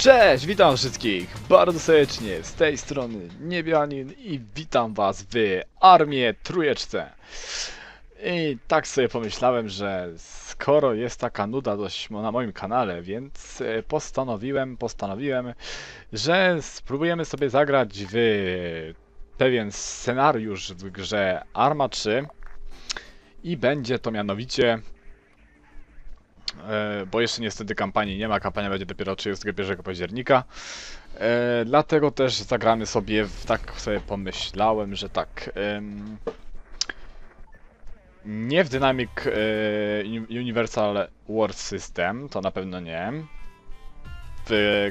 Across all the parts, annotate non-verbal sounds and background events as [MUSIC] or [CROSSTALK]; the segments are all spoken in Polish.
Cześć, witam wszystkich bardzo serdecznie z tej strony Niebianin i witam was w Armię Trójeczce. I tak sobie pomyślałem, że skoro jest taka nuda dość na moim kanale, więc e, postanowiłem, postanowiłem, że spróbujemy sobie zagrać w pewien scenariusz w grze Arma 3 i będzie to mianowicie bo jeszcze niestety kampanii nie ma, kampania będzie dopiero 31 października. E, dlatego też zagramy sobie, tak sobie pomyślałem, że tak. nie w Dynamic e, Uni- Universal War System, to na pewno nie. W,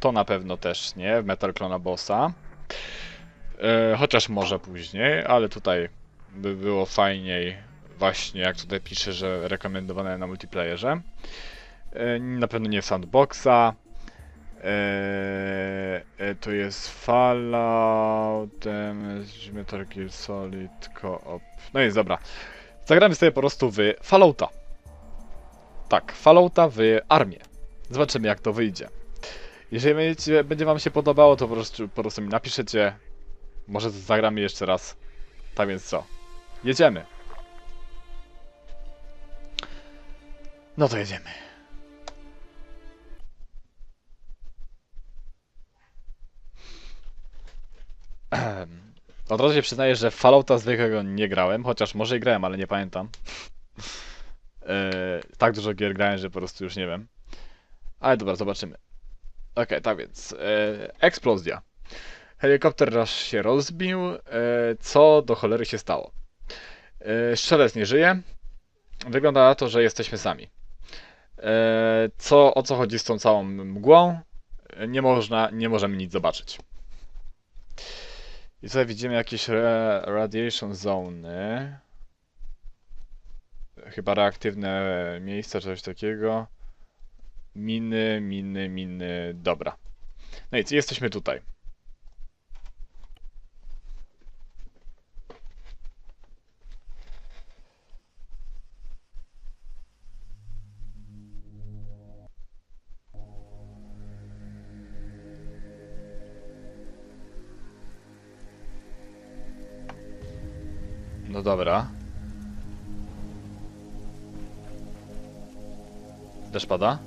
to na pewno też nie, w Metal Clona Bossa. E, chociaż może później, ale tutaj by było fajniej właśnie jak tutaj pisze, że rekomendowane na multiplayerze. E, Na pewno nie Sandboxa. E, e, to jest Fallout, MS, Metal Gear Solid, Co-op. No jest dobra. Zagramy sobie po prostu w Fallouta. Tak, Fallouta w armię. Zobaczymy jak to wyjdzie. Jeżeli będziecie, będzie wam się podobało, to po prostu, po prostu mi napiszecie. Może zagramy jeszcze raz. Tak więc co? Jedziemy. No to jedziemy. Ehem. Od razu się przyznaję, że Fallouta zwykłego nie grałem, chociaż może i grałem, ale nie pamiętam. Eee, tak dużo gier grałem, że po prostu już nie wiem. Ale dobra, zobaczymy. Okej, tak więc. E, eksplozja. Helikopter nasz się rozbił. E, co do cholery się stało? E, strzelec nie żyje. Wygląda na to, że jesteśmy sami. E, co, o co chodzi z tą całą mgłą? Nie można, nie możemy nic zobaczyć. I tutaj widzimy jakieś radiation zony. Chyba reaktywne miejsca, coś takiego. Miny, miny, miny. Dobra. No i jesteśmy tutaj. Dobra. Deszcz pada?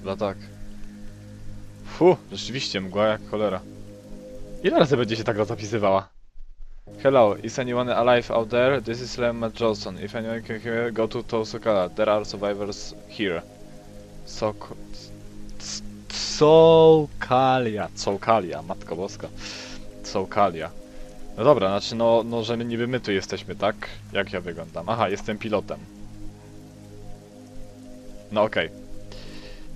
Chyba tak. Fu, rzeczywiście mgła jak cholera. Ile razy będzie się tak zapisywała? Hello, is anyone alive out there? This is Lemma Johnson. If anyone can hear, go to Tosokala. There are survivors here. Sok... Sokalia. Sokalia, matko boska. Sokalia. No dobra, znaczy no, no że my niby my tu jesteśmy, tak? Jak ja wyglądam? Aha, jestem pilotem. No okej.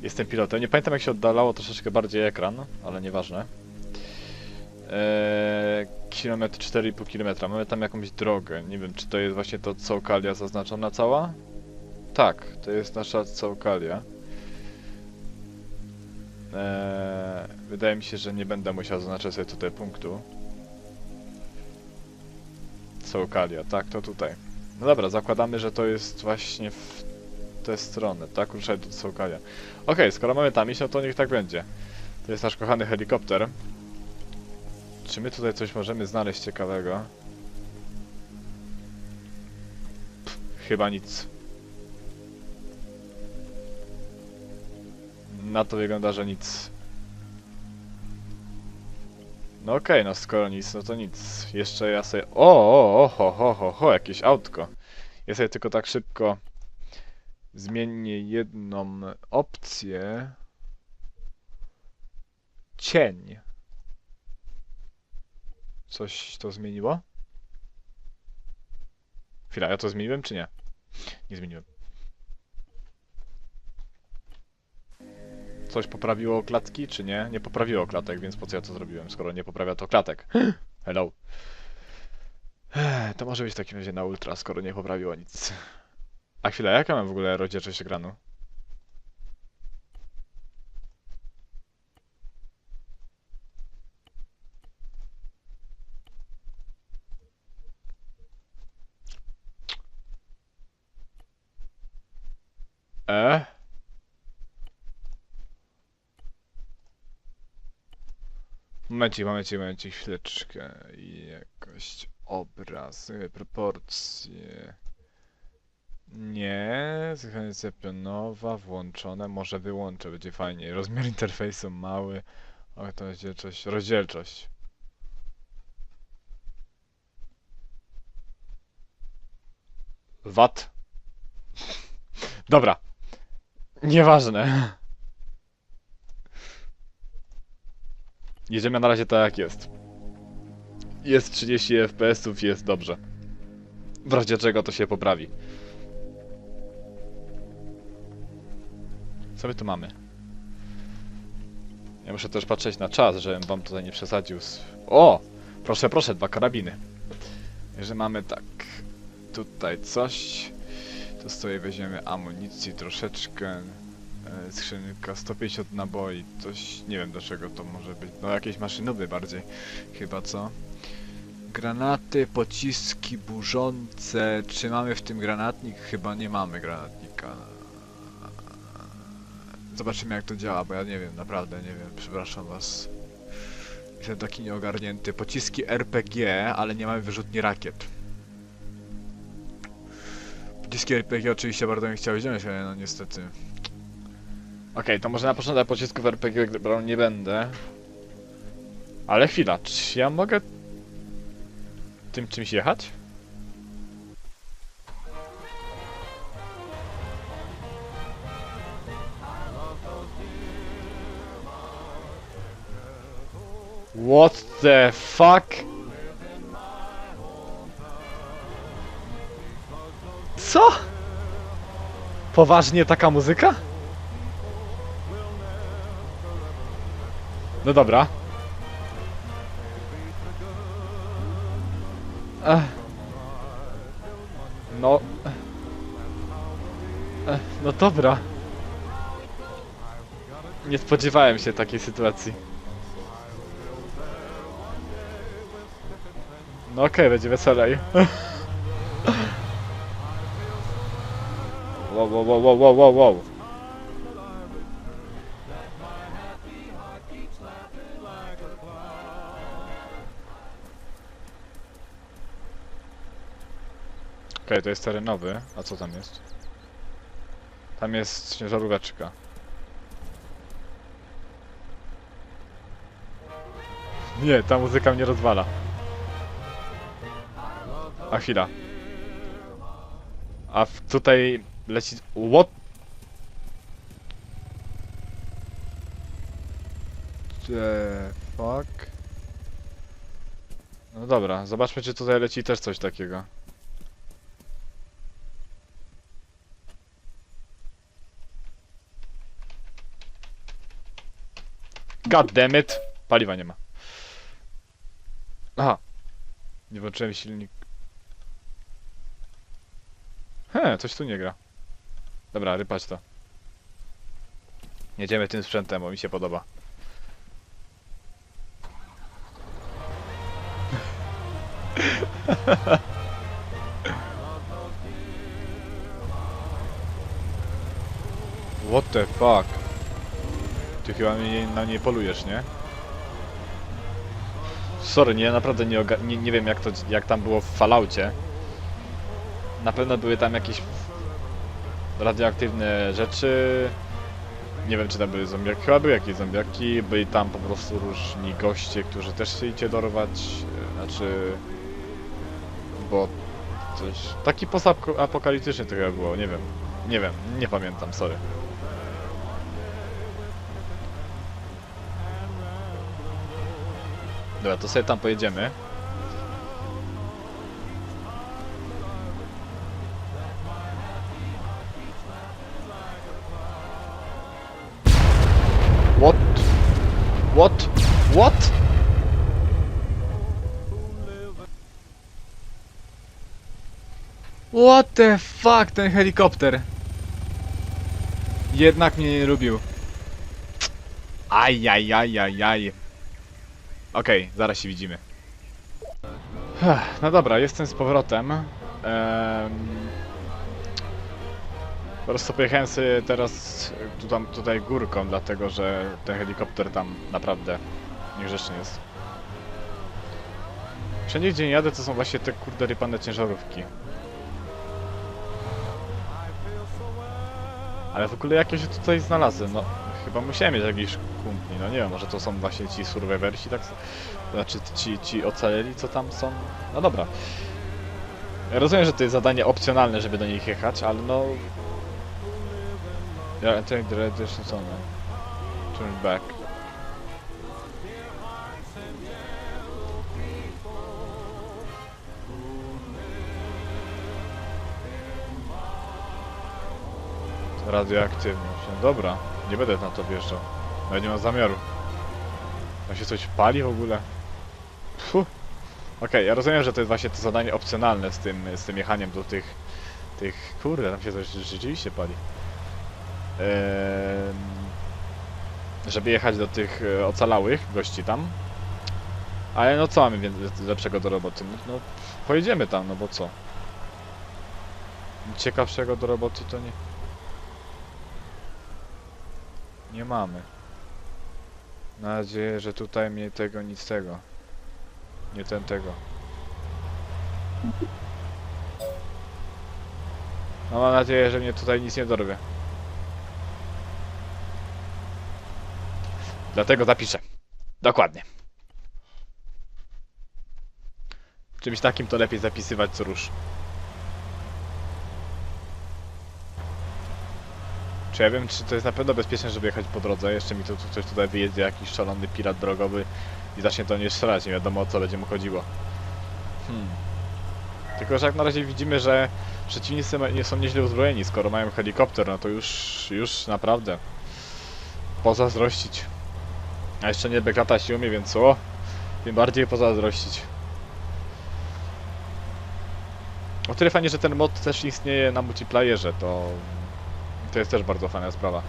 Jestem pilotem. Nie pamiętam jak się oddalało troszeczkę bardziej ekran, ale nieważne. Eee, kilometr 4,5 km. Mamy tam jakąś drogę. Nie wiem, czy to jest właśnie to Caucalia zaznaczona cała? Tak, to jest nasza Caucalia. Eee, wydaje mi się, że nie będę musiał zaznaczyć sobie tutaj punktu. Caucalia, tak, to tutaj. No dobra, zakładamy, że to jest właśnie w tę stronę, tak? Ruszaj do Caucalia. Okej, skoro mamy tam iść, no to niech tak będzie. To jest nasz kochany helikopter. Czy my tutaj coś możemy znaleźć ciekawego? Pff, chyba nic. Na to wygląda, że nic. No okej, no skoro nic, no to nic. Jeszcze ja sobie... O, o, o, ho, ho, ho, ho, jakieś autko. Ja sobie tylko tak szybko zmienię jedną opcję. Cień. Coś to zmieniło? Chwila, ja to zmieniłem czy nie? Nie zmieniłem. Coś poprawiło klatki, czy nie? Nie poprawiło klatek, więc po co ja to zrobiłem, skoro nie poprawia to klatek? [GASPS] Hello. To może być w takim razie na ultra, skoro nie poprawiło nic. A chwila, jaka mam w ogóle rozdzielczość ekranu? E? Momencik, momencik, momencik, chwileczkę. Jakość obraz, y, proporcje. Nie, synchronizacja pionowa, włączone, może wyłączę, będzie fajniej. Rozmiar interfejsu mały, o to rozdzielczość, rozdzielczość. Wat. [LAUGHS] Dobra. Nieważne. Jedziemy na razie tak jak jest. Jest 30 FPS-ów, jest dobrze. W razie czego to się poprawi. Co my tu mamy? Ja muszę też patrzeć na czas, żebym wam tutaj nie przesadził z... O! Proszę, proszę, dwa karabiny. Że mamy tak... Tutaj coś... Tu sobie weźmiemy amunicji troszeczkę. E, skrzynka 150 naboi. Coś... nie wiem do czego to może być. No jakieś maszynowe bardziej. Chyba co? Granaty, pociski burzące. Czy mamy w tym granatnik? Chyba nie mamy granatnika. Zobaczymy jak to działa, bo ja nie wiem, naprawdę nie wiem, przepraszam was. Jestem taki nieogarnięty. Pociski RPG, ale nie mamy wyrzutni rakiet. Pociski RPG oczywiście bardzo bym chciał wziąć, ale no niestety. Okej, to może na początek pocisków RPG brał nie będę. Ale chwila, czy ja mogę tym czymś jechać? What the fuck? Co? Poważnie taka muzyka? No dobra. Ech. No. Ech, no dobra. Nie spodziewałem się takiej sytuacji. No okej, będzie weselej. [LAUGHS] wow, wow, wow, wow, wow, wow, to jest terenowy. A co tam jest? Tam jest ciężaróweczka. Nie, ta muzyka mnie rozwala. A chwila. A w, tutaj leci... What? The fuck? No dobra, zobaczmy czy tutaj leci też coś takiego. God damn it! Paliwa nie ma. Aha. Nie włączyłem silnik. He, coś tu nie gra. Dobra, rypać to. Jedziemy tym sprzętem, bo mi się podoba. [LAUGHS] What the fuck? Ty chyba mnie, na nie polujesz, nie? Sorry, nie, naprawdę nie, nie, nie wiem jak to, jak tam było w Falloutie. Na pewno były tam jakieś radioaktywne rzeczy. Nie wiem czy tam były zombiaki, chyba były jakieś zombiaki, byli tam po prostu różni goście, którzy też chcieli cię dorwać, e, znaczy... Bo coś... Taki postapokaliptyczny to chyba było, nie wiem. Nie wiem, nie pamiętam, sorry. Dobra, to sobie tam pojedziemy. What? What? What? What the fuck, ten helikopter? Jednak mnie nie lubił. Ajajajajaj. Okej, zaraz się widzimy. No dobra, jestem z powrotem. Em, Po prostu pojechałem sobie teraz tu, tam, tutaj górką, dlatego że ten helikopter tam naprawdę niegrzeczny jest. Wszędzie gdzie nie jadę to są właśnie te kurde rypane ciężarówki. Ale w ogóle jak ja się tutaj znalazłem? No, chyba musiałem mieć jakiś kumpli, no nie wiem, może to są właśnie ci survivorsi, tak? Znaczy ci, ci ocaleli, co tam są? No dobra. Rozumiem, że to jest zadanie opcjonalne, żeby do nich jechać, ale no... Ja radiation zone. Turn back. Radioaktywność. No dobra, nie będę na to wjeżdżał. Nawet nie mam zamiaru. Tam się coś pali w ogóle? Puh. Okej, ja rozumiem, że to jest właśnie to zadanie opcjonalne z tym, z tym jechaniem do tych... tych... Kurde, tam się coś rzeczywiście pali. Ehm, żeby jechać do tych e, ocalałych gości tam. Ale no co mamy lepszego do roboty? No, no pojedziemy tam, no bo co? Ciekawszego do roboty to nie... Nie mamy. Mam nadzieję, że tutaj mnie tego nic tego. Nie ten tego. No mam nadzieję, że mnie tutaj nic nie dorwie. Dlatego zapiszę. Dokładnie. Czymś takim to lepiej zapisywać co rusz. Czy ja wiem, czy to jest na pewno bezpieczne, żeby jechać po drodze? Jeszcze mi tu tu ktoś tutaj wyjedzie, jakiś szalony pirat drogowy i zacznie to nie strzelać, nie wiadomo o co będzie mu chodziło. Hmm. Tylko, że jak na razie widzimy, że przeciwnicy nie są nieźle uzbrojeni, skoro mają helikopter, no to już, już naprawdę pozazdrościć. A jeszcze nie beklata się umie, więc o, tym bardziej pozazdrościć. O tyle fajnie, że ten mod też istnieje na multiplayerze, to to jest też bardzo fajna sprawa.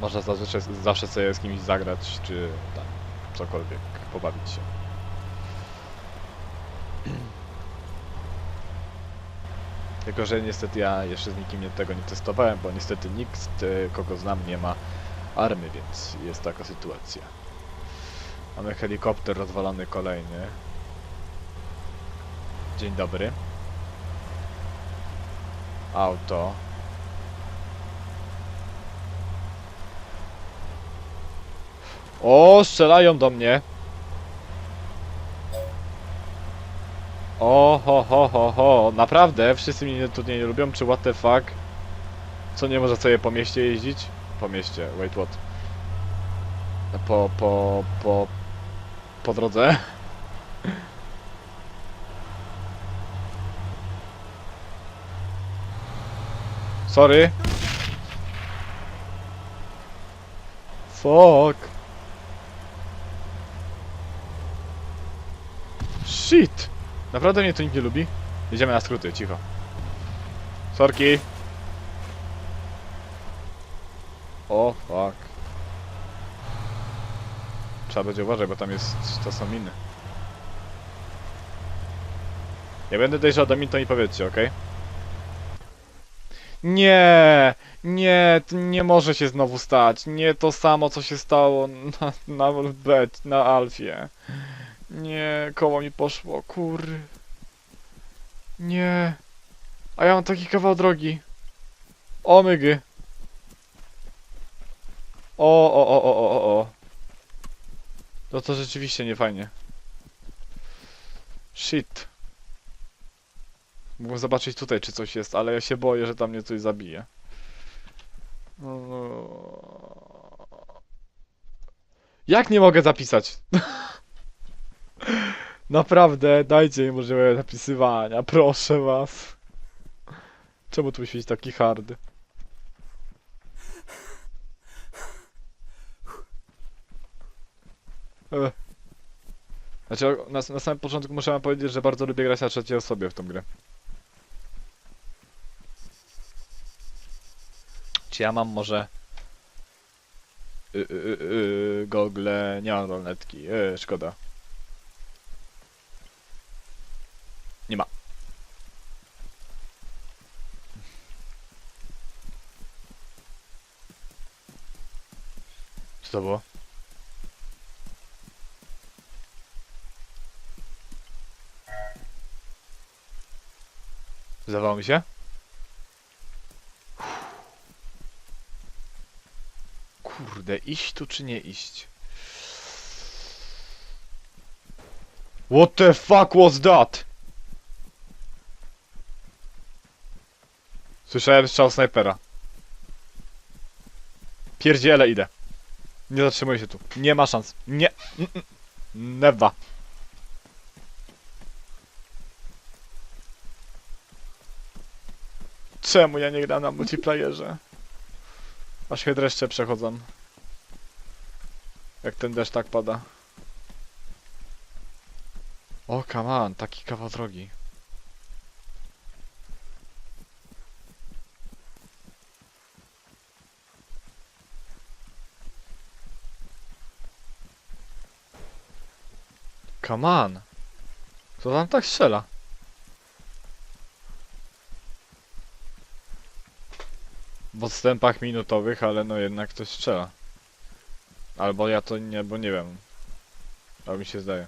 Można zawsze, zawsze sobie z kimś zagrać, czy tam cokolwiek, pobawić się. [CLEARS THROAT] Tylko, że niestety ja jeszcze z nikim tego nie testowałem, bo niestety nikt, e, kogo znam, nie ma army, więc jest taka sytuacja. Mamy helikopter rozwalony kolejny. Dzień dobry. Auto. O, strzelają do mnie. O, ho, ho, ho, ho. Naprawdę? Wszyscy mnie tu nie lubią, czy what the fuck? Co, nie można sobie po mieście jeździć? Po mieście, wait, what? Po, po, po... Po drodze? [LAUGHS] Sorry. Fuck. Shit. Naprawdę mnie tu nikt nie lubi? Jedziemy na skróty, cicho. Sorki. O, fuck. Trzeba będzie uważać, bo tam jest... to są miny. Ja będę dojeżdżał do min, to mi powiedzcie, okej? Nie, nie, nie może się znowu stać. Nie to samo, co się stało na, na na Alfie. Nie, koło mi poszło, kur... Nie. A ja mam taki kawał drogi. O mygy. O, o, o, o, o, o. No to rzeczywiście nie fajnie. Shit. Mógłbym zobaczyć tutaj, czy coś jest, ale ja się boję, że tam mnie coś zabije. No, no. Jak nie mogę zapisać? [LAUGHS] Naprawdę, dajcie mi możliwość zapisywania, [LAUGHS] proszę was. Czemu tu musi być taki hard? Ech. Znaczy, na, na samym początku muszę wam powiedzieć, że bardzo lubię grać na trzeciej osobie w tą grę. Czy ja mam może... Y, y, y, y, gogle, nie mam rolnetki, y, szkoda. To było? Zdawało mi się? Kurde, iść tu czy nie iść? What the fuck was that? Słyszałem strzał snajpera. Pierdziele idę. Nie zatrzymuję się tu. Nie ma szans. Nie. Mm, mm. Never. Czemu ja nie gram na multiplayerze? Aż mnie dreszcze przechodzą. Jak ten deszcz tak pada. O, come on, taki kawał drogi. Come on. Kto tam tak strzela? W odstępach minutowych, ale no jednak ktoś strzela. Albo ja to nie, bo nie wiem. Ale mi się zdaje.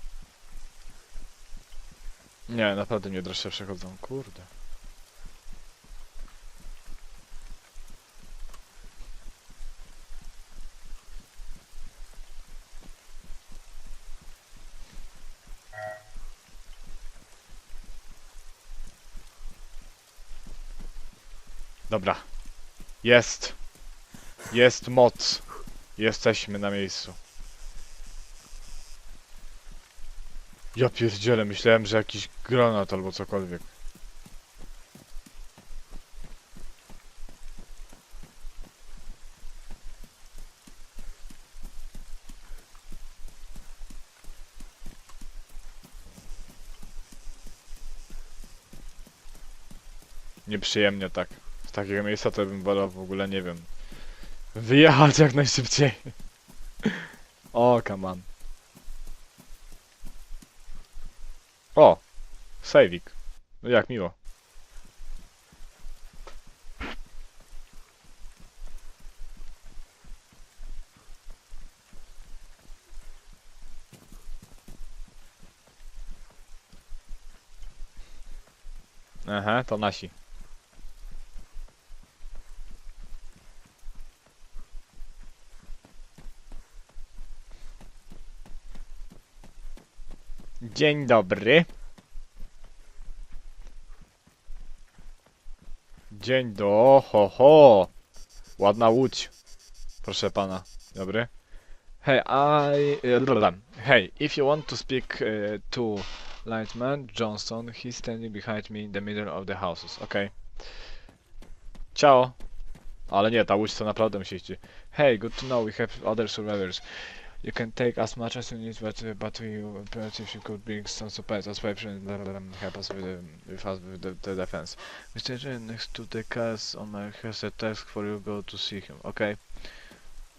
Nie, naprawdę mnie droższe przechodzą, kurde. Dobra. Jest. Jest moc. Jesteśmy na miejscu. Ja pierdzielę, myślałem, że jakiś granat albo cokolwiek. Nieprzyjemnie tak. Takiego miejsca to bym wolał w ogóle, nie wiem, wyjechać jak najszybciej. [LAUGHS] O, come on. O! Sejwik. No jak miło. Aha, to nasi. Dzień dobry. Dzień do ho ho. Ładna łódź. Proszę pana. Dobry. Hey, I... Hey, if you want to speak uh, to Lightman Johnson, he's standing behind me in the middle of the houses. Okay. Ciao. Ale nie, ta łódź to naprawdę musi iść. Hey, good to know we have other survivors. You can take as much as you need, but uh, but we, if you could bring some supplies as pipes and um, help us with, um, with us with the, the defense. Mr. next to the cars on my has a task for you. Go to see him. Okay.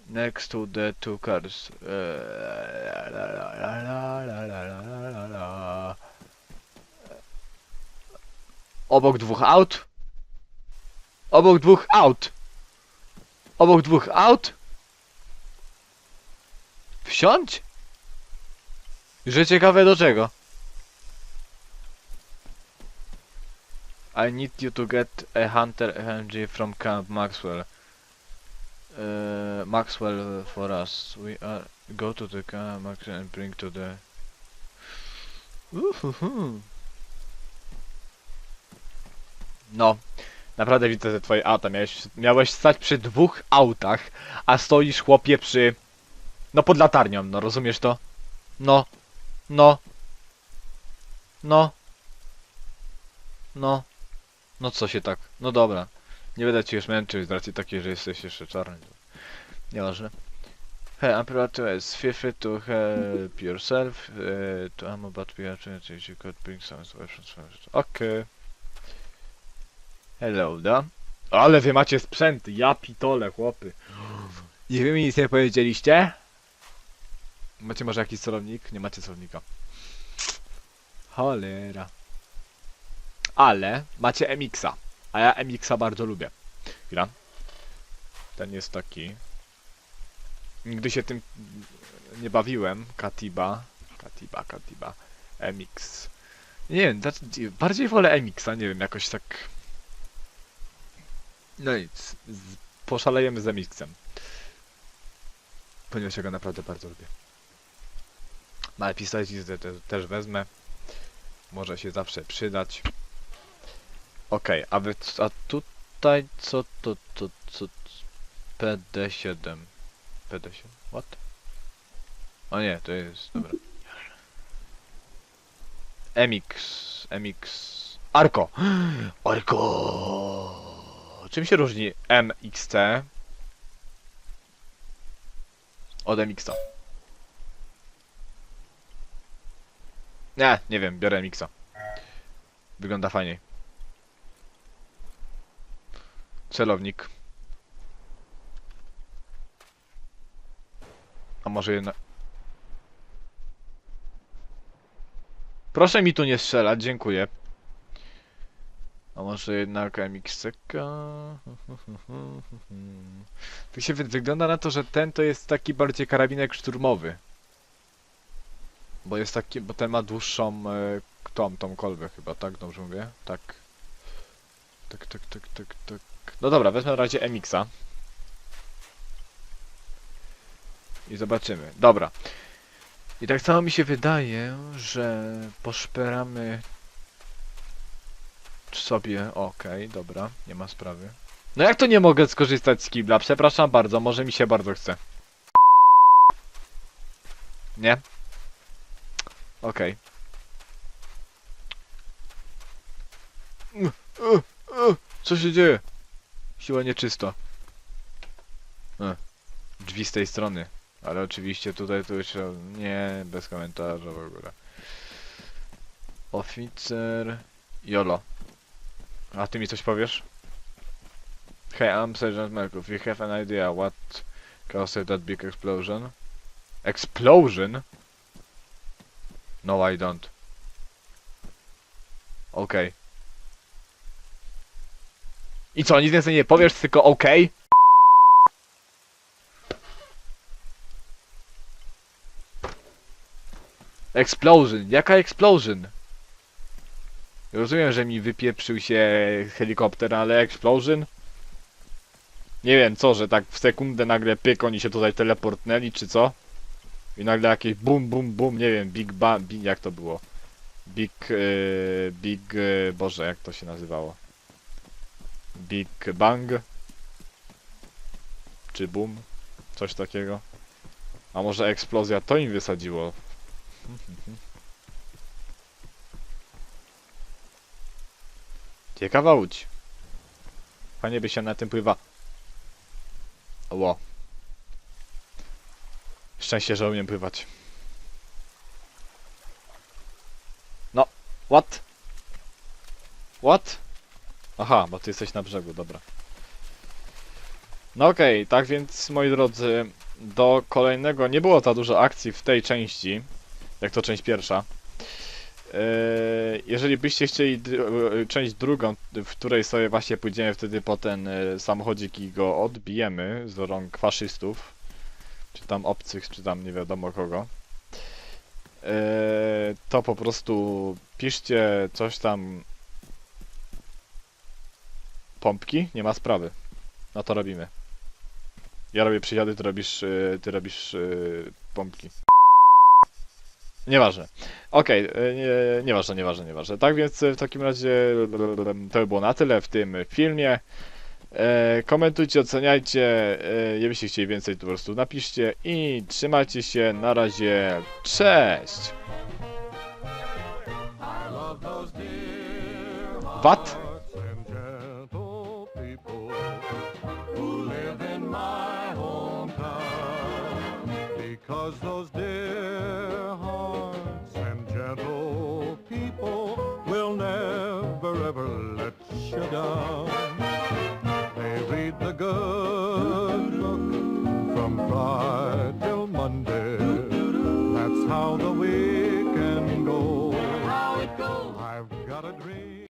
Next to the two cars. Uh, Obok dwóch aut. Obok dwóch aut. Obok dwóch out. Wsiądź? Że ciekawe do czego? I need you to get a Hunter MG from Camp Maxwell. Uh, Maxwell for us. We are go to the camp Maxwell and bring to the. No, naprawdę widzę te twoje auta. Miałeś, miałeś stać przy dwóch autach, a stoisz chłopie przy no pod latarnią, no rozumiesz to? No. No. No. No. No co się tak? No dobra. Nie będę cię już męczył z racji takiej, że jesteś jeszcze czarny. Nieważne. Hey, operator is feel free to help yourself uh, to ammo but we are trying to you could bring some weapons from Okay. Hello, da? Ale wy macie sprzęty, ja pitole, chłopy. I wy mi nic nie powiedzieliście? Macie może jakiś celownik? Nie macie celownika. Cholera. Ale macie MX-a. A ja MX-a bardzo lubię. Chwila. Ten jest taki. Nigdy się tym nie bawiłem. Katiba. Katiba, Katiba. MX. Nie wiem, znaczy, bardziej wolę MX-a, nie wiem, jakoś tak No nic, poszalejemy z Emixem. Ponieważ ja go naprawdę bardzo lubię. Te, te, też wezmę. Może się zawsze przydać. Okej, a, wy, a tutaj co to, to, co, PD7. PD7, what? O nie, to jest, dobra. MX, MX, Arko! [GASPS] Arko! Czym się różni MXT od MX-a? Nie, nie wiem, biorę MX-a. Wygląda fajniej. Celownik. A może jednak... Proszę mi tu nie strzelać, dziękuję. A może jednak MXK? [LAUGHS] Tak się wy wygląda na to, że ten to jest taki bardziej karabinek szturmowy. Bo jest taki, bo ten ma dłuższą e, tą, tą kolbę chyba, tak? Dobrze mówię? Tak. Tak, tak, tak, tak, tak. No dobra, wezmę na razie MX-a. I zobaczymy. Dobra. I tak samo mi się wydaje, że poszperamy sobie. Okej, dobra, nie ma sprawy. No jak to nie mogę skorzystać z kibla? Przepraszam bardzo, może mi się bardzo chce. Nie? Okej. Uh, Co się dzieje? Siła nieczysta. E, Drzwi z tej strony. Ale oczywiście tutaj to już e, nie, bez komentarza w ogóle. Oficer... Jolo. A ty mi coś powiesz? Hey, I'm Sergeant Markov. You have an idea what caused that big explosion? Explosion? No, I don't. Okej. I co, nic więcej nie powiesz, tylko okej? Explosion. Jaka explosion? Rozumiem, że mi wypieprzył się helikopter, ale explosion? Nie wiem co, że tak w sekundę nagle pyk, oni się tutaj teleportnęli, czy co? I nagle jakieś bum, bum, bum, nie wiem, big bang, jak to było? Big, yy, big, yy, boże, jak to się nazywało? Big bang? Czy boom? Coś takiego? A może eksplozja to im wysadziło? Ciekawa łódź. Fajnie by się na tym pływa. Ło. Szczęście, że umiem pływać. No, what? What? Aha, bo ty jesteś na brzegu, dobra. No okej, tak więc moi drodzy, do kolejnego nie było ta dużo akcji w tej części, jak to część pierwsza. Eee, Jeżeli byście chcieli e, część drugą, w której sobie właśnie pójdziemy wtedy po ten e, samochodzik i go odbijemy z rąk faszystów, czy tam obcych, czy tam nie wiadomo kogo, eee, to po prostu piszcie coś tam pompki, nie ma sprawy. No to robimy. Ja robię przysiady, ty robisz, e, ty robisz e, pompki. Nieważne. Okej, e, nie, nieważne, nieważne, nieważne. Tak więc e, w takim razie to by było na tyle w tym filmie. E, komentujcie, oceniajcie. E, jeśli chcieli więcej, to po prostu napiszcie. I trzymajcie się. Na razie. Cześć! Wat? Because those dear hearts and gentle people will never ever let you down.